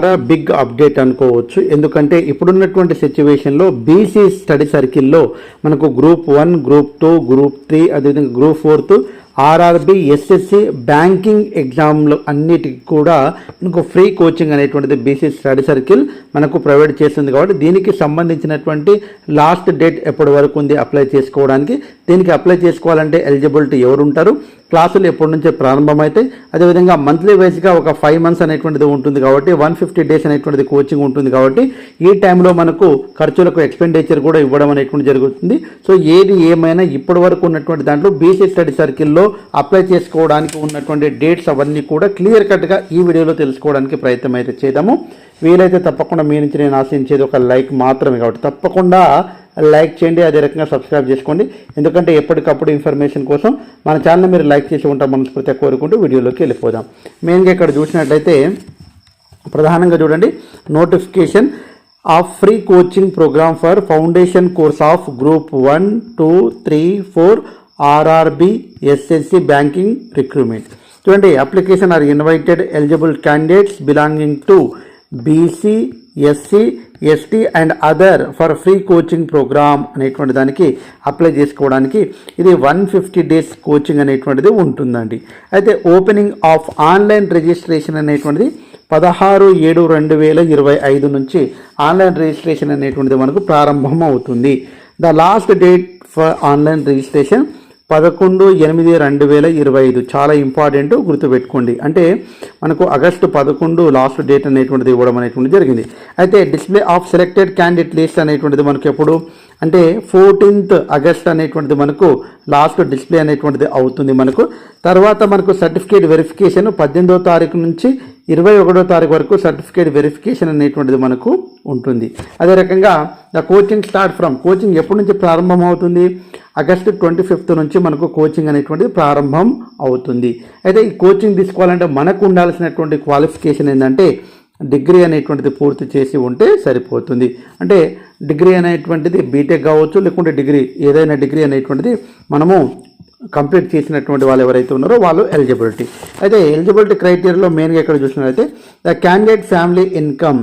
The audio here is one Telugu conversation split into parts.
మిత్రులారా బిగ్ అప్డేట్ అనుకోవచ్చు. ఎందుకంటే ఇప్పుడున్నటువంటి సిచ్యువేషన్లో బీసీ స్టడీ సర్కిల్లో మనకు group one group two group three అదేవిధంగా group fourth RRB SSC banking ఎగ్జామ్లు అన్నిటికి కూడా మనకు ఫ్రీ కోచింగ్ అనేటువంటిది బీసీ స్టడీ సర్కిల్ మనకు ప్రొవైడ్ చేస్తుంది కాబట్టి దీనికి సంబంధించినటువంటి లాస్ట్ డేట్ ఎప్పటి వరకు ఉంది అప్లై చేసుకోవడానికి. దీనికి అప్లై చేసుకోవాలంటే ఎలిజిబిలిటీ ఎవరు ఉంటారు క్లాసులు ఎప్పటి నుంచే ప్రారంభమవుతాయి అదేవిధంగా మంత్లీ వైజ్గా ఒక ఫైవ్ మంత్స్ అనేటువంటిది ఉంటుంది కాబట్టి వన్ ఫిఫ్టీ డేస్ అనేటువంటిది కోచింగ్ ఉంటుంది కాబట్టి ఈ టైంలో మనకు ఖర్చులకు ఎక్స్పెండిచర్ కూడా ఇవ్వడం అనేటువంటి జరుగుతుంది. సో ఏది ఏమైనా ఇప్పటి వరకు ఉన్నటువంటి దాంట్లో బీసీ స్టడీ సర్కిల్లో అప్లై చేసుకోవడానికి ఉన్నటువంటి డేట్స్ అవన్నీ కూడా క్లియర్ కట్గా ఈ వీడియోలో తెలుసుకోవడానికి ప్రయత్నం అయితే చేద్దాము. వీలైతే తప్పకుండా మీ నుంచి నేను ఆశించేది ఒక లైక్ మాత్రమే కాబట్టి తప్పకుండా లైక్ చేయండి అదే రకంగా సబ్స్క్రైబ్ చేసుకోండి. ఎందుకంటే ఎప్పటికప్పుడు ఇన్ఫర్మేషన్ కోసం మన ఛానల్ మీరు లైక్ చేసి ఉంటాం మనస్ఫూర్తిగా కోరుకుంటూ వీడియోలోకి వెళ్ళిపోదాం. మెయిన్గా ఇక్కడ చూసినట్లయితే ప్రధానంగా చూడండి notification of free coaching program for foundation course of group one two three four RRB SSC banking recruitment చూడండి application are invited eligible candidates belonging to BC SC ST and other for free coaching program అనేటువంటి దానికి అప్లై చేసుకోవడానికి ఇది వన్ ఫిఫ్టీ డేస్ కోచింగ్ అనేటువంటిది ఉంటుందండి. అయితే ఓపెనింగ్ ఆఫ్ ఆన్లైన్ రిజిస్ట్రేషన్ అనేటువంటిది పదహారు ఏడు రెండు వేల ఇరవై ఐదు నుంచి ఆన్లైన్ రిజిస్ట్రేషన్ అనేటువంటిది మనకు ప్రారంభం అవుతుంది the last date for online registration పదకొండు ఎనిమిది రెండు వేల ఇరవై ఐదు. చాలా ఇంపార్టెంట్ గుర్తుపెట్టుకోండి. అంటే మనకు ఆగస్టు పదకొండు లాస్ట్ డేట్ అనేటువంటిది ఇవ్వడం అనేటువంటిది జరిగింది. అయితే display of selected candidate list అనేటువంటిది మనకు ఎప్పుడు? అంటే ఫోర్టీన్త్ ఆగస్ట్ అనేటువంటిది మనకు లాస్ట్ డిస్ప్లే అనేటువంటిది అవుతుంది మనకు. తర్వాత మనకు సర్టిఫికేట్ వెరిఫికేషన్ పద్దెనిమిదో తారీఖు నుంచి ఇరవై ఒకటో తారీఖు వరకు సర్టిఫికేట్ వెరిఫికేషన్ అనేటువంటిది మనకు ఉంటుంది. అదే రకంగా the coaching start from coaching ఎప్పటి నుంచి ప్రారంభం అవుతుంది ఆగస్టు ట్వంటీ ఫిఫ్త్ నుంచి మనకు కోచింగ్ అనేటువంటిది ప్రారంభం అవుతుంది. అయితే ఈ కోచింగ్ తీసుకోవాలంటే మనకు ఉండాల్సినటువంటి క్వాలిఫికేషన్ ఏంటంటే డిగ్రీ అనేటువంటిది పూర్తి చేసి ఉంటే సరిపోతుంది. అంటే డిగ్రీ అనేటువంటిది బీటెక్ కావచ్చు లేకుంటే డిగ్రీ ఏదైనా డిగ్రీ అనేటువంటిది మనము కంప్లీట్ చేసినటువంటి వాళ్ళు ఎవరైతే ఉన్నారో వాళ్ళు ఎలిజిబిలిటీ. అయితే ఎలిజిబిలిటీ క్రైటీరియాలో మెయిన్గా ఇక్కడ చూసినట్లయితే the candidate family income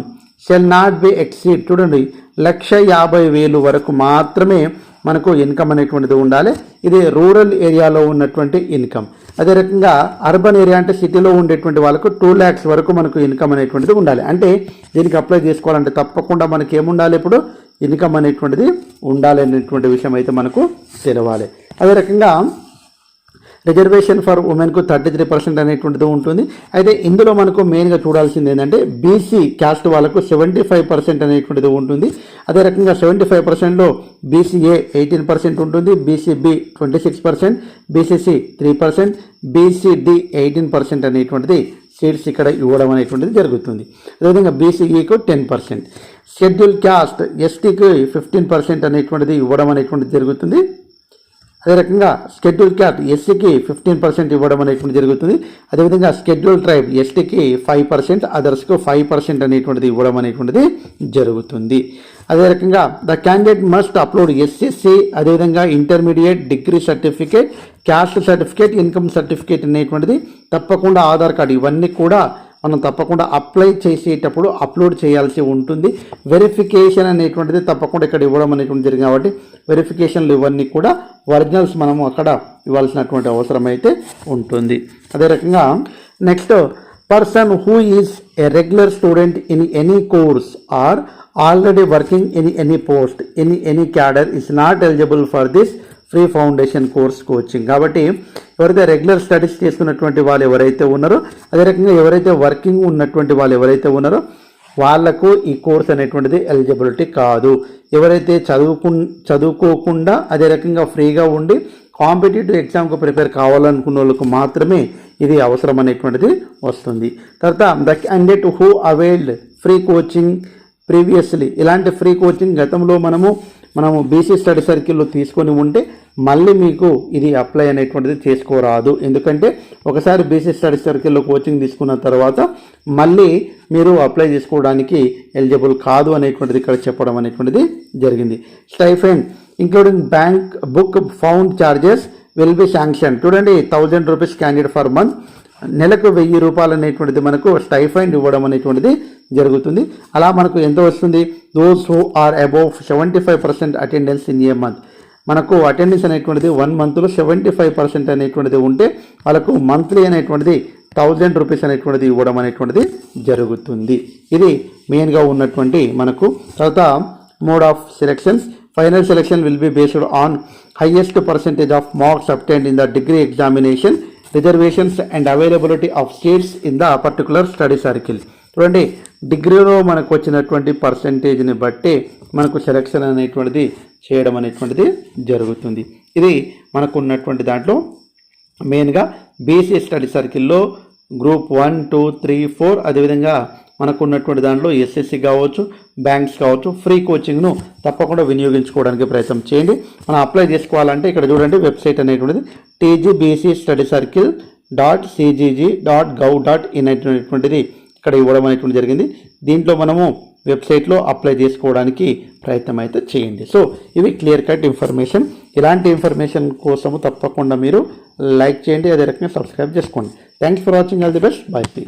shall not be exceed చూడండి లక్ష యాభై వేలు వరకు మాత్రమే మనకు ఇన్కమ్ అనేటువంటిది ఉండాలి. ఇది రూరల్ ఏరియాలో ఉన్నటువంటి ఇన్కమ్ అదే రకంగా అర్బన్ ఏరియా అంటే సిటీలో ఉండేటువంటి వాళ్ళకు టూ ల్యాక్స్ వరకు మనకు ఇన్కమ్ అనేటువంటిది ఉండాలి. అంటే దీనికి అప్లై చేసుకోవాలంటే తప్పకుండా మనకి ఏముండాలి ఇప్పుడు? ఇన్కమ్ అనేటువంటిది ఉండాలి అనేటువంటి విషయం అయితే మనకు తెలవాలి. అదే రకంగా రిజర్వేషన్ ఫర్ ఉమెన్కు థర్టీ త్రీ పర్సెంట్ అనేటువంటిది ఉంటుంది. అయితే ఇందులో మనకు మెయిన్గా చూడాల్సింది ఏంటంటే బీసీ క్యాస్ట్ వాళ్ళకు సెవెంటీ ఫైవ్ పర్సెంట్ అనేటువంటిది ఉంటుంది. అదే రకంగా సెవెంటీ ఫైవ్ పర్సెంట్లో బీసీఏ ఎయిటీన్ పర్సెంట్ ఉంటుంది BCB twenty six percent BCC three percent BCD eighteen percent అనేటువంటిది సీట్స్ ఇక్కడ ఇవ్వడం అనేటువంటిది జరుగుతుంది. అదేవిధంగా బీసీఈకు టెన్ పర్సెంట్. షెడ్యూల్ క్యాస్ట్ ఎస్టీకి ఫిఫ్టీన్ పర్సెంట్ అనేటువంటిది ఇవ్వడం అనేటువంటిది జరుగుతుంది. అదే రకంగా షెడ్యూల్ క్యాట్ ఎస్సీకి ఫిఫ్టీన్ పర్సెంట్ ఇవ్వడం అనేటువంటి జరుగుతుంది. అదేవిధంగా షెడ్యూల్ ట్రైబ్ ఎస్టీకి ఫైవ్ పర్సెంట్ అదర్స్కు ఫైవ్ పర్సెంట్ అనేటువంటిది ఇవ్వడం అనేటువంటిది జరుగుతుంది. అదే రకంగా the candidate must upload SSC అదేవిధంగా intermediate degree certificate caste certificate income certificate అనేటువంటిది తప్పకుండా ఆధార్ కార్డు ఇవన్నీ కూడా మనం తప్పకుండా అప్లై చేసేటప్పుడు అప్లోడ్ చేయాల్సి ఉంటుంది. వెరిఫికేషన్ అనేటువంటిది తప్పకుండా ఇక్కడ ఇవ్వడం అనేటువంటి జరిగింది కాబట్టి వెరిఫికేషన్లు ఇవన్నీ కూడా ఒరిజినల్స్ మనము అక్కడ ఇవ్వాల్సినటువంటి అవసరం అయితే ఉంటుంది. అదే రకంగా next person who is a regular student in any course or already working in any post in any cadre is not eligible for this free foundation course coaching. కాబట్టి ఎవరైతే రెగ్యులర్ స్టడీస్ చేస్తున్నటువంటి వాళ్ళు ఎవరైతే ఉన్నారో అదే రకంగా ఎవరైతే వర్కింగ్ ఉన్నటువంటి వాళ్ళు ఎవరైతే ఉన్నారో వాళ్ళకు ఈ కోర్స్ అనేటువంటిది ఎలిజిబిలిటీ కాదు. ఎవరైతే చదువుకు చదువుకోకుండా అదే రకంగా ఫ్రీగా ఉండి కాంపిటేటివ్ ఎగ్జామ్కు ప్రిపేర్ కావాలనుకున్న వాళ్ళకు మాత్రమే ఇది అవసరం అనేటువంటిది వస్తుంది. తర్వాత the candidate who availed free coaching previously. ఇలాంటి ఫ్రీ కోచింగ్ గతంలో మనము మనము బీసీ స్టడీ సర్కిల్లో తీసుకొని ఉంటే మళ్ళీ మీకు ఇది అప్లై అనేటువంటిది చేసుకోరాదు. ఎందుకంటే ఒకసారి బీసీ స్టడీ సర్కిల్లో కోచింగ్ తీసుకున్న తర్వాత మళ్ళీ మీరు అప్లై చేసుకోవడానికి ఎలిజిబుల్ కాదు అనేటువంటిది ఇక్కడ చెప్పడం అనేటువంటిది జరిగింది. Stipend including bank book found charges will be sanction చూడండి thousand rupees candidate for month నెలకు వెయ్యి రూపాయలు అనేటువంటిది మనకు స్టైఫైండ్ ఇవ్వడం అనేటువంటిది జరుగుతుంది. అలా మనకు ఎంత వస్తుంది? Those who are above seventy five percent attendance in a month మనకు అటెండెన్స్ అనేటువంటిది వన్ మంత్లో సెవెంటీ ఫైవ్ పర్సెంట్ అనేటువంటిది ఉంటే వాళ్ళకు మంత్లీ అనేటువంటిది థౌజండ్ రూపీస్ అనేటువంటిది ఇవ్వడం అనేటువంటిది జరుగుతుంది. ఇది మెయిన్గా ఉన్నటువంటి మనకు తర్వాత mode of selections final selection will be based on highest percentage of marks obtained in the degree examination reservations and availability of seats in the particular study circle చూడండి డిగ్రీలో మనకు వచ్చినటువంటి పర్సంటేజ్ని బట్టి మనకు సెలక్షన్ అనేటువంటిది చేయడం అనేటువంటిది జరుగుతుంది. ఇది మనకు ఉన్నటువంటి దాంట్లో మెయిన్గా బీసీ స్టడీ సర్కిల్లో group one two three four అదేవిధంగా మనకు ఉన్నటువంటి దాంట్లో ఎస్ఎస్సి కావచ్చు బ్యాంక్స్ కావచ్చు ఫ్రీ కోచింగ్ను తప్పకుండా వినియోగించుకోవడానికి ప్రయత్నం చేయండి. మనం అప్లై చేసుకోవాలంటే ఇక్కడ చూడండి వెబ్సైట్ అనేటువంటిది TGBC study circle dot CGG dot gov dot in అనేటువంటిది ఇక్కడ ఇవ్వడం అనేటువంటి జరిగింది. దీంట్లో మనము వెబ్సైట్లో అప్లై చేసుకోవడానికి ప్రయత్నం అయితే చేయండి. సో ఇవి క్లియర్ కట్ ఇన్ఫర్మేషన్. ఇలాంటి ఇన్ఫర్మేషన్ కోసము తప్పకుండా మీరు లైక్ చేయండి. అదే రకంగా సబ్స్క్రైబ్ చేసుకోండి. Thanks for watching. All the best. Bye. See